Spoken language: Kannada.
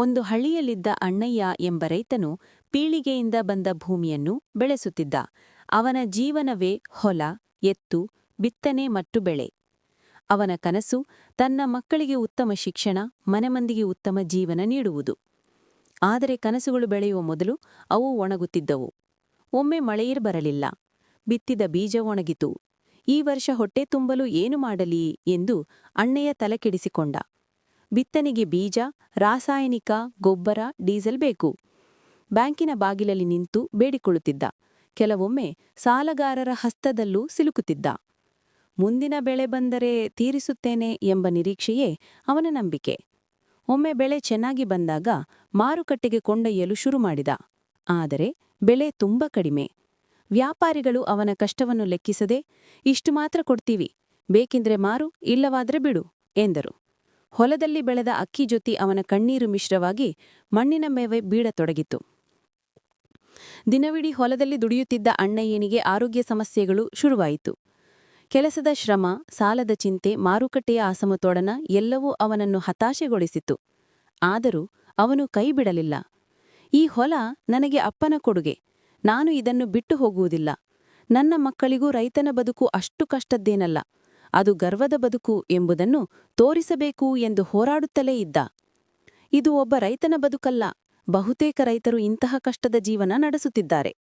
ಒಂದು ಹಳ್ಳಿಯಲ್ಲಿದ್ದ ಅಣ್ಣಯ್ಯ ಎಂಬ ರೈತನು ಪೀಳಿಗೆಯಿಂದ ಬಂದ ಭೂಮಿಯನ್ನು ಬೆಳೆಸುತ್ತಿದ್ದ. ಅವನ ಜೀವನವೇ ಹೊಲ, ಎತ್ತು, ಬಿತ್ತನೆ ಮತ್ತು ಬೆಳೆ. ಅವನ ಕನಸು ತನ್ನ ಮಕ್ಕಳಿಗೆ ಉತ್ತಮ ಶಿಕ್ಷಣ, ಮನೆಮಂದಿಗೆ ಉತ್ತಮ ಜೀವನ ನೀಡುವುದು. ಆದರೆ ಕನಸುಗಳು ಬೆಳೆಯುವ ಮೊದಲು ಅವು ಒಣಗುತ್ತಿದ್ದವು. ಒಮ್ಮೆ ಮಳೆಯಿರ್ ಬರಲಿಲ್ಲ. ಬಿತ್ತಿದ ಬೀಜ ಒಣಗಿತು. ಈ ವರ್ಷ ಹೊಟ್ಟೆ ತುಂಬಲು ಏನು ಮಾಡಲಿ ಎಂದು ಅಣ್ಣಯ್ಯ ತಲೆಕೆಡಿಸಿಕೊಂಡ. ಬಿತ್ತನೆಗೆ ಬೀಜ, ರಾಸಾಯನಿಕ, ಗೊಬ್ಬರ, ಡೀಸೆಲ್ ಬೇಕು. ಬ್ಯಾಂಕಿನ ಬಾಗಿಲಲ್ಲಿ ನಿಂತು ಬೇಡಿಕೊಳ್ಳುತ್ತಿದ್ದ. ಕೆಲವೊಮ್ಮೆ ಸಾಲಗಾರರ ಹಸ್ತದಲ್ಲೂ ಸಿಲುಕುತ್ತಿದ್ದ. ಮುಂದಿನ ಬೆಳೆ ಬಂದರೆ ತೀರಿಸುತ್ತೇನೆ ಎಂಬ ನಿರೀಕ್ಷೆಯೇ ಅವನ ನಂಬಿಕೆ. ಒಮ್ಮೆ ಬೆಳೆ ಚೆನ್ನಾಗಿ ಬಂದಾಗ ಮಾರುಕಟ್ಟೆಗೆ ಕೊಂಡೊಯ್ಯಲು ಶುರು ಮಾಡಿದ. ಆದರೆ ಬೆಳೆ ತುಂಬ ಕಡಿಮೆ. ವ್ಯಾಪಾರಿಗಳು ಅವನ ಕಷ್ಟವನ್ನು ಲೆಕ್ಕಿಸದೆ, ಇಷ್ಟು ಮಾತ್ರ ಕೊಡ್ತೀವಿ. ಬೇಕೆಂದ್ರೆ ಮಾರು, ಇಲ್ಲವಾದ್ರೆ ಬಿಡು, ಎಂದರು. ಹೊಲದಲ್ಲಿ ಬೆಳೆದ ಅಕ್ಕಿ ಜೊತೆ ಅವನ ಕಣ್ಣೀರು ಮಿಶ್ರವಾಗಿ ಮಣ್ಣಿನ ಮೇವೆ ಬೀಳತೊಡಗಿತು ದಿನವಿಡೀ ಹೊಲದಲ್ಲಿ ದುಡಿಯುತ್ತಿದ್ದ ಅಣ್ಣಯ್ಯನಿಗೆ ಆರೋಗ್ಯ ಸಮಸ್ಯೆಗಳು ಶುರುವಾಯಿತು. ಕೆಲಸದ ಶ್ರಮ, ಸಾಲದ ಚಿಂತೆ, ಮಾರುಕಟ್ಟೆಯ ಅಸಮತೋಡನ ಎಲ್ಲವೂ ಅವನನ್ನು ಹತಾಶೆಗೊಳಿಸಿತು ಆದರೂ ಅವನು ಕೈಬಿಡಲಿಲ್ಲ ಈ ಹೊಲ ನನಗೆ ಅಪ್ಪನ ಕೊಡುಗೆ. ನಾನು ಇದನ್ನು ಬಿಟ್ಟು ಹೋಗುವುದಿಲ್ಲ. ನನ್ನ ಮಕ್ಕಳಿಗೂ ರೈತನ ಬದುಕು ಅಷ್ಟು ಕಷ್ಟದ್ದೇನಲ್ಲ. ಅದು ಗರ್ವದ ಬದುಕು ಎಂಬುದನ್ನು ತೋರಿಸಬೇಕು ಎಂದು ಹೋರಾಡುತ್ತಲೇ ಇದ್ದ. ಇದು ಒಬ್ಬ ರೈತನ ಬದುಕಲ್ಲ, ಬಹುತೇಕ ರೈತರು ಇಂತಹ ಕಷ್ಟದ ಜೀವನ ನಡೆಸುತ್ತಿದ್ದಾರೆ.